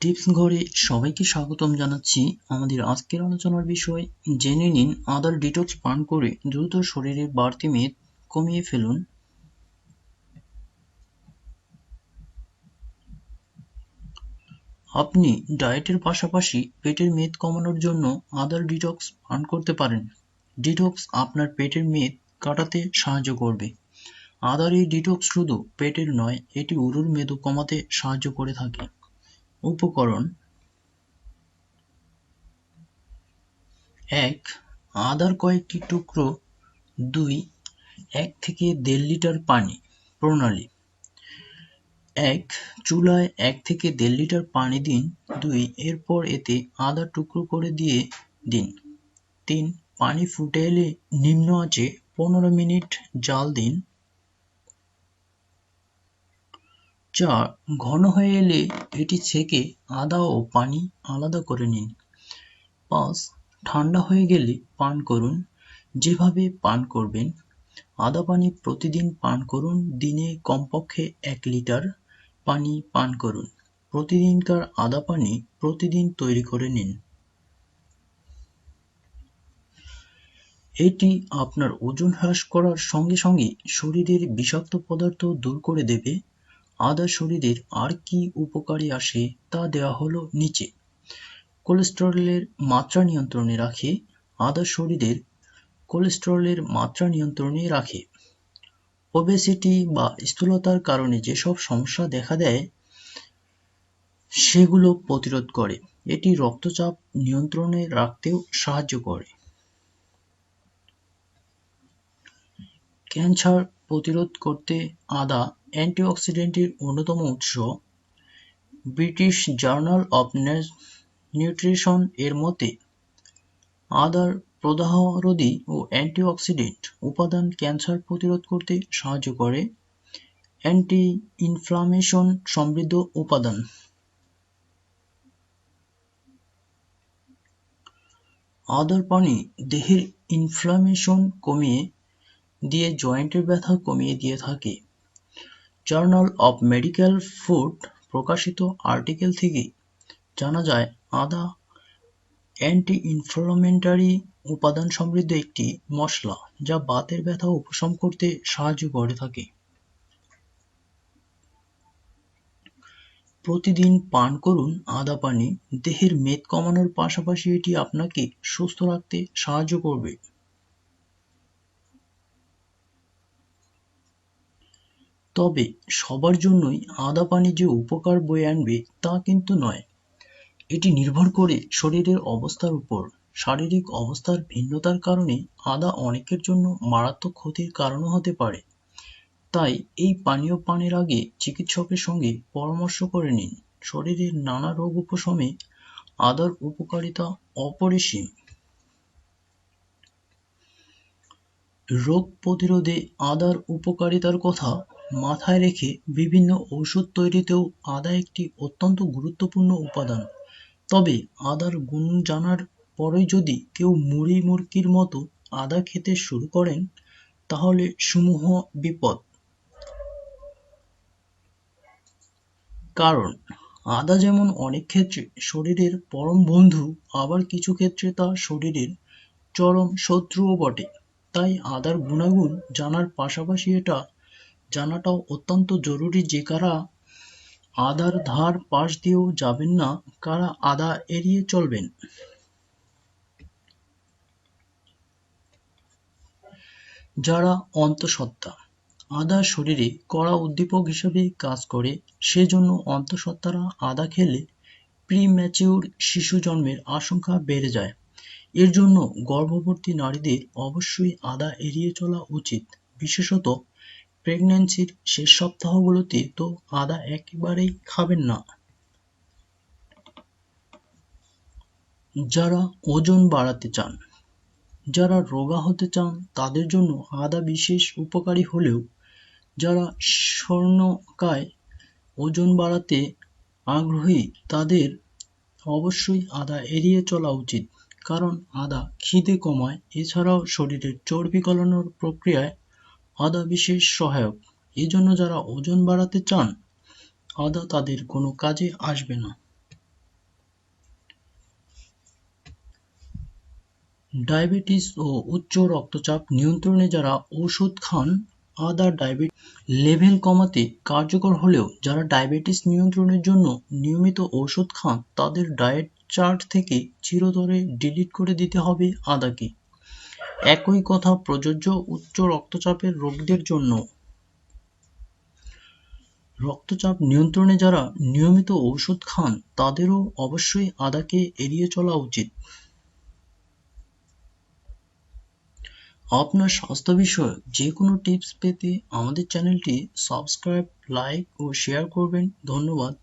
Tips ঘরে সবাইকে স্বাগতম জানাচ্ছি। আমাদের আজকের আলোচনার বিষয়, জেনে নিন আদার ডিটক্স পান করে দ্রুত শরীরের বাড়তি মেদ কমিয়ে ফেলুন। আপনি ডায়েটের পাশাপাশি পেটের মেদ কমানোর জন্য আদার ডিটক্স পান করতে পারেন। ডিটক্স আপনার পেটের মেদ কাটাতে সাহায্য করবে। আদার এই ডিটক্স শুধু পেটের নয়, এটি উরুর মেদও কমাতে সাহায্য করে থাকে। উপকরণ এক, আদার কয়েকটি টুকরো, দুই, এক থেকে দেড় লিটার পানি, প্রণালী। এক, চুলায় এক থেকে দেড় লিটার পানি দিন, দুই, এরপর এতে আদা টুকরো করে দিয়ে দিন। তিন, পানি ফুটে এলে নিম্ন আঁচে পনেরো মিনিট জাল দিন। চার ঘন হয়ে এলে এটি ছেঁকে আদা ও পানি আলাদা করে নিন। পাঁচ, ঠান্ডা হয়ে গেলে পান করুন। যেভাবে পান করবেন। আদা পানি প্রতিদিন পান করুন। দিনে কমপক্ষে এক লিটার পানি পান করুন। প্রতিদিনকার আদা পানি প্রতিদিন তৈরি করে নিন। এটি আপনার ওজন হ্রাস করার সঙ্গে সঙ্গে শরীরের বিষাক্ত পদার্থ দূর করে দেবে। আদা শরীরের আর কি উপকারে আসে তা দেওয়া হলো নিচে। কোলেস্টেরলের মাত্রা নিয়ন্ত্রণে রাখে আদা শরীরের কোলেস্টেরলের মাত্রা নিয়ন্ত্রণে রাখে। ওবেসিটি বা স্থূলতার কারণে যেসব সমস্যা দেখা দেয়, সেগুলো প্রতিরোধ করে। এটি রক্তচাপ নিয়ন্ত্রণে রাখতেও সাহায্য করে। ক্যান্সার প্রতিরোধ করতে আদা অ্যান্টিঅক্সিডেন্টের অন্যতম উৎস, ব্রিটিশ জার্নাল অব নিউট্রিশন এর মতে, আদার প্রদাহরোধী ও অ্যান্টিঅক্সিডেন্ট উপাদান ক্যান্সার প্রতিরোধ করতে সাহায্য করে অ্যান্টি ইনফ্লামেশন সমৃদ্ধ উপাদান। আদার পানি দেহের ইনফ্লামেশন কমিয়ে দিয়ে জয়েন্টের ব্যথা কমিয়ে দিয়ে থাকে। জার্নাল অব মেডিকেল ফুড প্রকাশিত আর্টিকেল থেকে জানা যায়, আদা অ্যান্টি ইনফ্লামেন্টারি উপাদান সমৃদ্ধ একটি মশলা যা বাতের ব্যথা উপশম করতে সাহায্য করে থাকে। প্রতিদিন পান করুন আদা পানি, দেহের মেদ কমানোর পাশাপাশি এটি আপনাকে সুস্থ রাখতে সাহায্য করবে। তবে সবার জন্যই আদা পানি যে উপকার বয়ে আনবে তা কিন্তু নয়। এটি নির্ভর করে শরীরের অবস্থার উপর। শারীরিক অবস্থার ভিন্নতার কারণে আদা অনেকের জন্য মারাত্মক ক্ষতির কারণও হতে পারে। তাই এই পানীয় পানের আগে চিকিৎসকের সঙ্গে পরামর্শ করে নিন। শরীরের নানা রোগ উপশমে আদার উপকারিতা অপরিসীম। রোগ প্রতিরোধে আদার উপকারিতার কথা মাথায় রেখে বিভিন্ন ঔষধ তৈরিতেও আদা একটি অত্যন্ত গুরুত্বপূর্ণ উপাদান। তবে আদার গুণ জানার পরেই যদি কেউ মুড়ি মুরকির মতো আদা খেতে শুরু করেন, তাহলে সমূহ বিপদ। কারণ, আদা যেমন অনেক ক্ষেত্রে শরীরের পরম বন্ধু, আবার কিছু ক্ষেত্রে তা শরীরের চরম শত্রুও বটে। তাই আদার গুণাগুণ জানার পাশাপাশি এটা জানাটাও অত্যন্ত জরুরি যে কারা আদার ধার পাশ দিয়েও যাবেন না, কারা আদা এড়িয়ে চলবেন। যারা অন্তঃসত্ত্বা, আদা শরীরে কড়া উদ্দীপক হিসেবে কাজ করে, সেজন্য অন্তঃসত্ত্বারা আদা খেলে প্রিম্যাচিউর শিশু জন্মের আশঙ্কা বেড়ে যায়। এর জন্য গর্ভবতী নারীদের অবশ্যই আদা এড়িয়ে চলা উচিত। বিশেষত প্রেগন্যান্সির শেষ সপ্তাহগুলোতে তো আদা একেবারেই খাবেন না। যারা ওজন বাড়াতে চান, যারা রোগা হতে চান, তাদের জন্য আদা বিশেষ উপকারী হলেও যারা স্বর্ণকায় ওজন বাড়াতে আগ্রহী, তাদের অবশ্যই আদা এড়িয়ে চলা উচিত। কারণ আদা খিদে কমায়, এছাড়াও শরীরের চর্বি গলানোর প্রক্রিয়ায় আদা বিশেষ সহায়ক। এজন্য যারা ওজন বাড়াতে চান, আদা তাদের কোনো কাজে আসবে না। ডায়াবেটিস ও উচ্চ রক্তচাপ নিয়ন্ত্রণে যারা ওষুধ খান, আদা ডায়াবেটিস লেভেল কমাতে কার্যকর হলেও যারা ডায়াবেটিস নিয়ন্ত্রণের জন্য নিয়মিত ওষুধ খান, তাদের ডায়েট চার্ট থেকে চিরতরে ডিলিট করে দিতে হবে আদাকে। একই কথা প্রযোজ্য উচ্চ রক্তচাপের রোগীদের জন্য। রক্তচাপ নিয়ন্ত্রণে যারা নিয়মিত ঔষধ খান, তাদেরও অবশ্যই আদাকে এড়িয়ে চলা উচিত। আপনার স্বাস্থ্য বিষয়ক যে কোনো টিপস পেতে আমাদের চ্যানেলটি সাবস্ক্রাইব, লাইক ও শেয়ার করবেন। ধন্যবাদ।